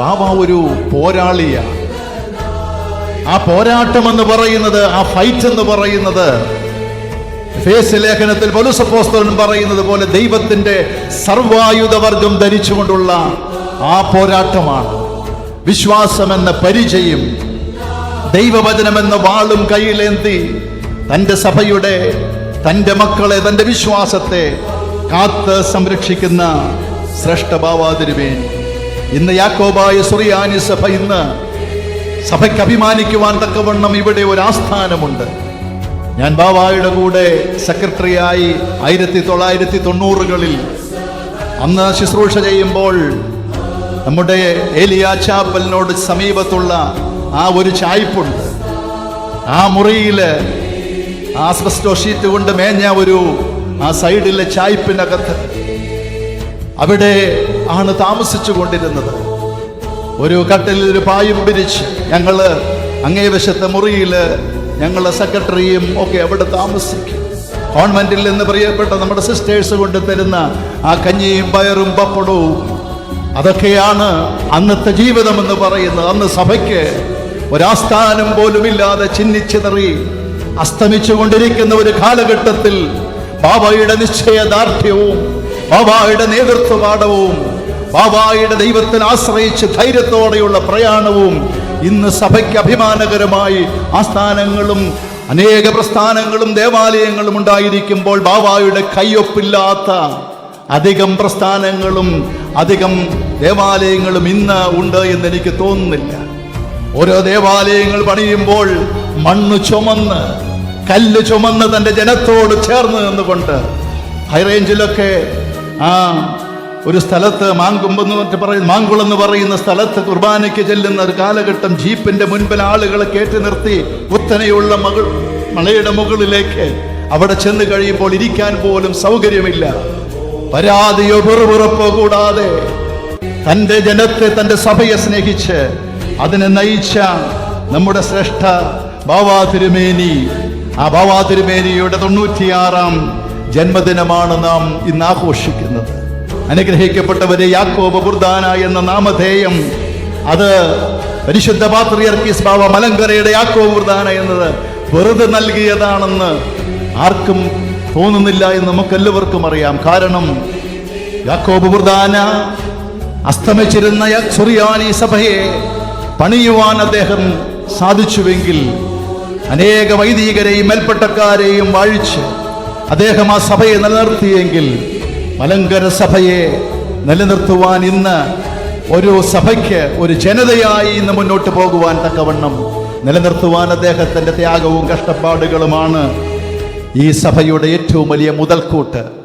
ബാബ ഒരു പോരാളിയാണ് ആ പോരാട്ടം എന്ന് പറയുന്നത് ആ ഫൈറ്റ് എന്ന് പറയുന്നത് ഫേസ് ലേഖനത്തിൽ പൗലോസപ്പോസ്തലൻ പറയുന്നത് പോലെ ദൈവത്തിന്റെ സർവായുധവർഗം ധരിച്ചുകൊണ്ടുള്ള ആ പോരാട്ടമാണ്. വിശ്വാസം എന്ന പരിചയം ദൈവവചനമെന്ന വാളും കയ്യിലേന്തി തന്റെ സഭയുടെ തന്റെ മക്കളെ തന്റെ വിശ്വാസത്തെ കാത്ത് സംരക്ഷിക്കുന്ന ശ്രേഷ്ഠ ബാവാതിരുവേൻ ഇന്ന് യാക്കോബായ സുറിയാനി സഭ ഇന്ന് സഭയ്ക്ക് അഭിമാനിക്കുവാൻ തക്കവണ്ണം ഇവിടെ ഒരു ആസ്ഥാനമുണ്ട്. ഞാൻ ബാവായുടെ കൂടെ സെക്രട്ടറിയായി ആയിരത്തി തൊള്ളായിരത്തി തൊണ്ണൂറുകളിൽ അന്ന് ശുശ്രൂഷ ചെയ്യുമ്പോൾ നമ്മുടെ ഏലിയ ചാപ്പലിനോട് സമീപത്തുള്ള ആ ഒരു ചായ്പുണ്ട്. ആ മുറിയിൽ ആ സ്പെസ്റ്റോ ഷീറ്റ് കൊണ്ട് മേഞ്ഞ ഒരു ആ സൈഡിലെ ചായ്പിനകത്ത് അവിടെ ആണ് താമസിച്ചു കൊണ്ടിരുന്നത്. ഒരു കട്ടിൽ ഒരു പായും പിരിച്ച് ഞങ്ങൾ അങ്ങേവശത്തെ മുറിയിൽ ഞങ്ങളെ സെക്രട്ടറിയും ഒക്കെ അവിടെ താമസിക്കും. ഗവൺമെന്റിൽ നിന്ന് പ്രിയപ്പെട്ട നമ്മുടെ സിസ്റ്റേഴ്സ് കൊണ്ട് തരുന്ന ആ കഞ്ഞിയും പയറും പപ്പടവും. അതൊക്കെയാണ് അന്നത്തെ ജീവിതം എന്ന് പറയുന്നത്. അന്ന് സഭയ്ക്ക് ഒരാസ്ഥാനം പോലുമില്ലാതെ ചിന്നിച്ചിതറി അസ്തമിച്ചു കൊണ്ടിരിക്കുന്ന ഒരു കാലഘട്ടത്തിൽ ബാബയുടെ നിശ്ചയദാർഢ്യവും ബാബായുടെ നേതൃത്വപാഠവും ബാബായുടെ ദൈവത്തിൽ ആശ്രയിച്ച് ധൈര്യത്തോടെയുള്ള പ്രയാണവും ഇന്ന് സഭയ്ക്ക് അഭിമാനകരമായി ആസ്ഥാനങ്ങളും അനേക പ്രസ്ഥാനങ്ങളും ദേവാലയങ്ങളും ഉണ്ടായിരിക്കുമ്പോൾ ബാബായുടെ കയ്യൊപ്പില്ലാത്ത അധികം പ്രസ്ഥാനങ്ങളും അധികം ദേവാലയങ്ങളും ഇന്ന് ഉണ്ട് എന്ന് എനിക്ക് തോന്നുന്നില്ല. ഓരോ ദേവാലയങ്ങൾ പണിയുമ്പോൾ മണ്ണ് ചുമന്ന് കല്ല് ചുമന്ന് തന്റെ ജനത്തോട് ചേർന്ന് നിന്നുകൊണ്ട് ഹൈറേഞ്ചിലൊക്കെ ആ ഒരു സ്ഥലത്ത് മാങ്കുമ്പെന്ന് മറ്റു പറയുന്ന മാങ്കുളം എന്ന് പറയുന്ന സ്ഥലത്ത് കുർബാനയ്ക്ക് ചെല്ലുന്ന ഒരു കാലഘട്ടം ജീപ്പിന്റെ മുൻപിൽ ആളുകളെ കയറ്റി നിർത്തി കുത്തനെയുള്ള മകൾ മലയുടെ മുകളിലേക്ക് അവിടെ ചെന്ന് കഴിയുമ്പോൾ ഇരിക്കാൻ പോലും സൗകര്യമില്ല. പരാതിയോ പെറുപുറപ്പോ കൂടാതെ തന്റെ ജനത്തെ തന്റെ സഭയെ സ്നേഹിച്ച് അതിനെ നയിച്ച നമ്മുടെ ശ്രേഷ്ഠ ബാവാ തിരുമേനി ആ ബാവാ തിരുമേനിയുടെ തൊണ്ണൂറ്റിയാറാം ജന്മദിനമാണ് നാം ഇന്ന് ആഘോഷിക്കുന്നത്. അനുഗ്രഹിക്കപ്പെട്ടവരെ യാക്കോബ ബുർദാന എന്ന നാമധേയം അത് പരിശുദ്ധ പാത്രിയർക്കീസ് ബാബ മലങ്കരയുടെ യാക്കോബ് ബുർദാന എന്നത് വെറുതെ നൽകിയതാണെന്ന് ആർക്കും തോന്നുന്നില്ല എന്ന് നമുക്കെല്ലാവർക്കും അറിയാം. കാരണം യാക്കോബ് ബുർദാന അസ്തമിച്ചിരുന്ന സുറിയാനി സഭയെ പണിയുവാൻ അദ്ദേഹം സാധിച്ചുവെങ്കിൽ അനേക വൈദികരെയും മേൽപ്പട്ടക്കാരെയും വാഴിച്ച് അദ്ദേഹം ആ സഭയെ നിലനിർത്തിയെങ്കിൽ മലങ്കര സഭയെ നിലനിർത്തുവാൻ ഇന്ന് ഒരു സഭയ്ക്ക് ഒരു ജനതയായി ഇന്ന് മുന്നോട്ട് പോകുവാൻ തക്കവണ്ണം നിലനിർത്തുവാൻ അദ്ദേഹത്തിന്റെ ത്യാഗവും കഷ്ടപ്പാടുകളുമാണ് ഈ സഭയുടെ ഏറ്റവും വലിയ മുതൽക്കൂട്ട്.